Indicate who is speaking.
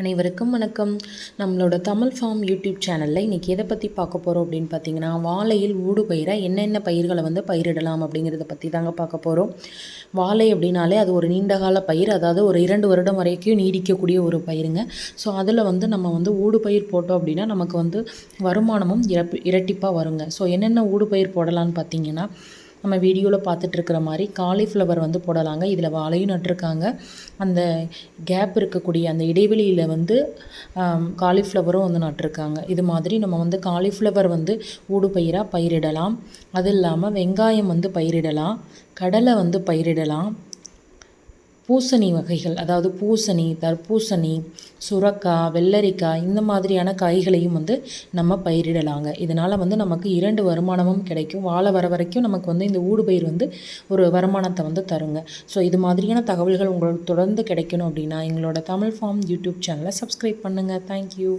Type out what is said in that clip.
Speaker 1: அனைவருக்கும் வணக்கம். நம்மளோட தமிழ் ஃபார்ம் யூடியூப் சேனலில் இன்றைக்கி எதை பற்றி பார்க்க போகிறோம் அப்படின்னு பார்த்தீங்கன்னா வாழையில் ஊடு பயிரை என்னென்ன பயிர்களை வந்து பயிரிடலாம் அப்படிங்கிறத பற்றி தாங்க பார்க்க போகிறோம் வாழை அப்படின்னாலே அது ஒரு நீண்டகால பயிர். அதாவது ஒரு இரண்டு வருடம் வரைக்கும் நீடிக்கக்கூடிய ஒரு பயிருங்க. ஸோ அதில் வந்து நம்ம வந்து ஊடு பயிர் போட்டோம் அப்படின்னா நமக்கு வந்து வருமானமும் இரப்பு இரட்டிப்பாக வருங்க. ஸோ என்னென்ன ஊடு பயிர் போடலான்னு பார்த்தீங்கன்னா நம்ம வீடியோவில் பார்த்துட்ருக்கிற மாதிரி காலிஃப்ளவர் வந்து போடலாங்க. இதில் வாழையும் நட்டிருக்காங்க. அந்த கேப் இருக்கக்கூடிய அந்த இடைவெளியில் வந்து காலிஃப்ளவரும் வந்து நட்டிருக்காங்க. இது மாதிரி நம்ம வந்து காலிஃப்ளவர் வந்து ஊடு பயிராக பயிரிடலாம். அது இல்லாமல் வெங்காயம் வந்து பயிரிடலாம். கடலை வந்து பயிரிடலாம். பூசணி வகைகள் அதாவது பூசணி தர்பூசணி சுரக்காய் வெள்ளரிக்காய் இந்த மாதிரியான காய்களையும் வந்து நம்ம பயிரிடலாங்க. இதனால் வந்து நமக்கு இரண்டு வருமானமும் கிடைக்கும். வாழை வர வரைக்கும் நமக்கு வந்து இந்த ஊடுபயிர் வந்து ஒரு வருமானத்தை வந்து தருங்க. ஸோ இது மாதிரியான தகவல்கள் உங்களுக்கு தொடர்ந்து கிடைக்கணும் அப்படின்னா எங்களோட தமிழ் ஃபார்ம் யூடியூப் சேனலை சப்ஸ்கிரைப் பண்ணுங்கள் தேங்க்யூ